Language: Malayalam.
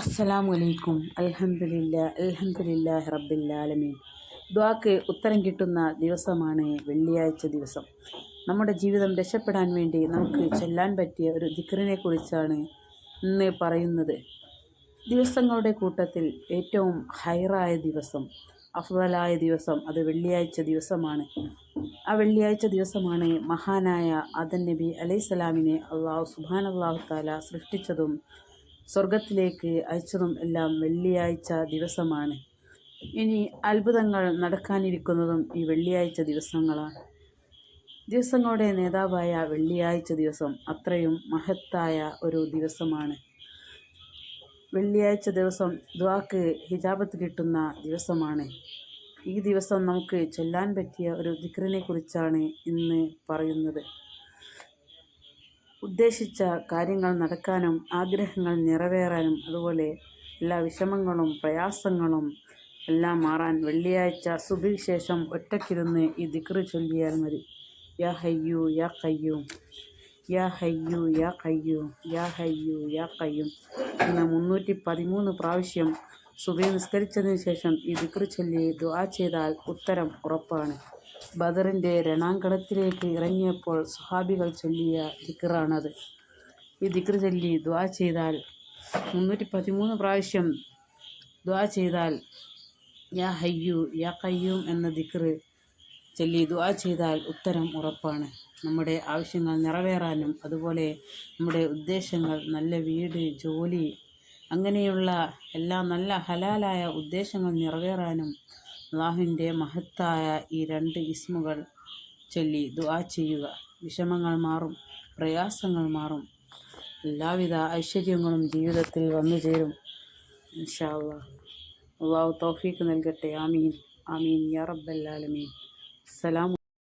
അസ്സലാമു അലൈക്കും അൽഹംദുലില്ല അൽഹംദുലില്ലാഹി റബ്ബില്ലാലമീൻ. ദ്വാക്ക് ഉത്തരം കിട്ടുന്ന ദിവസമാണ് വെള്ളിയാഴ്ച ദിവസം. നമ്മുടെ ജീവിതം രക്ഷപ്പെടാൻ വേണ്ടി നമുക്ക് ചെല്ലാൻ പറ്റിയ ഒരു ദിക്റിനെ കുറിച്ചാണ് ഇന്ന് പറയുന്നത്. ദിവസങ്ങളുടെ കൂട്ടത്തിൽ ഏറ്റവും ഹൈറായ ദിവസം അഫ്വലായ ദിവസം അത് വെള്ളിയാഴ്ച ദിവസമാണ്. ആ വെള്ളിയാഴ്ച ദിവസമാണ് മഹാനായ അദൻ നബി അലൈഹിസ്സലാമിനെ അള്ളാഹു സുബാൻ അള്ളാഹു താല സൃഷ്ടിച്ചതും സ്വർഗത്തിലേക്ക് അയച്ചതും എല്ലാം വെള്ളിയാഴ്ച ദിവസമാണ്. ഇനി അത്ഭുതങ്ങൾ നടക്കാനിരിക്കുന്നതും ഈ വെള്ളിയാഴ്ച ദിവസങ്ങളാണ്. ദിവസങ്ങളുടെ നേതാവായ വെള്ളിയാഴ്ച ദിവസം അത്രയും മഹത്തായ ഒരു ദിവസമാണ്. വെള്ളിയാഴ്ച ദിവസം ദ്വാക്ക് ഹിജാബത്ത് കിട്ടുന്ന ദിവസമാണ്. ഈ ദിവസം നമുക്ക് ചൊല്ലാൻ പറ്റിയ ഒരു ദിക്റിനെ കുറിച്ചാണ് ഇന്ന് പറയുന്നത്. ഉദ്ദേശിച്ച കാര്യങ്ങൾ നടക്കാനും ആഗ്രഹങ്ങൾ നിറവേറാനും അതുപോലെ എല്ലാ വിഷമങ്ങളും പ്രയാസങ്ങളും എല്ലാം മാറാൻ വെള്ളിയാഴ്ച സുബിക്ക് ശേഷം ഒറ്റക്കിരുന്ന് ഈ ദിക്റ് ചൊല്ലിയാൽ മതി. യാ ഹയ്യു യാ കയ്യൂം യാ ഹയ്യു യാ കയ്യൂം യാ ഹയ്യു യാ കയ്യൂം എന്ന മുന്നൂറ്റി പതിമൂന്ന് പ്രാവശ്യം സുഭി നിസ്കരിച്ചതിന് ശേഷം ഈ ദിക്റ് ചൊല്ലി ദുആ ചെയ്താൽ ഉത്തരം ഉറപ്പാണ്. ബദറിന്റെ രണാങ്കണത്തിലേക്ക് ഇറങ്ങിയപ്പോൾ സുഹാബികൾ ചൊല്ലിയ ദിക്റാണത്. ഈ ദിക്ർ ചൊല്ലി ദ്വാ ചെയ്താൽ മുന്നൂറ്റി പതിമൂന്ന് പ്രാവശ്യം ദ്വാ ചെയ്താൽ യാ ഹയ്യു യാ കയ്യൂം എന്ന ദിക്ർ ചൊല്ലി ദ്വാ ചെയ്താൽ ഉത്തരം ഉറപ്പാണ്. നമ്മുടെ ആവശ്യങ്ങൾ നിറവേറാനും അതുപോലെ നമ്മുടെ ഉദ്ദേശങ്ങൾ നല്ല വീട് ജോലി അങ്ങനെയുള്ള എല്ലാ നല്ല ഹലാലായ ഉദ്ദേശങ്ങൾ നിറവേറാനും അള്ളാഹുവിന്റെ മഹത്തായ ഈ രണ്ട് ഇസ്മുകൾ ചൊല്ലി ദുആ ചെയ്യുക. വിഷമങ്ങൾ മാറും പ്രയാസങ്ങൾ മാറും. എല്ലാവിധ ഐശ്വര്യങ്ങളും ജീവിതത്തിൽ വന്നു ചേരും. ഇൻഷാ അള്ളാഹ് തോഫീക്ക് നൽകട്ടെ. ആമീൻ. ആമീൻ. യാ റബ്ബല്ലാലമീൻ അസ്സലാമു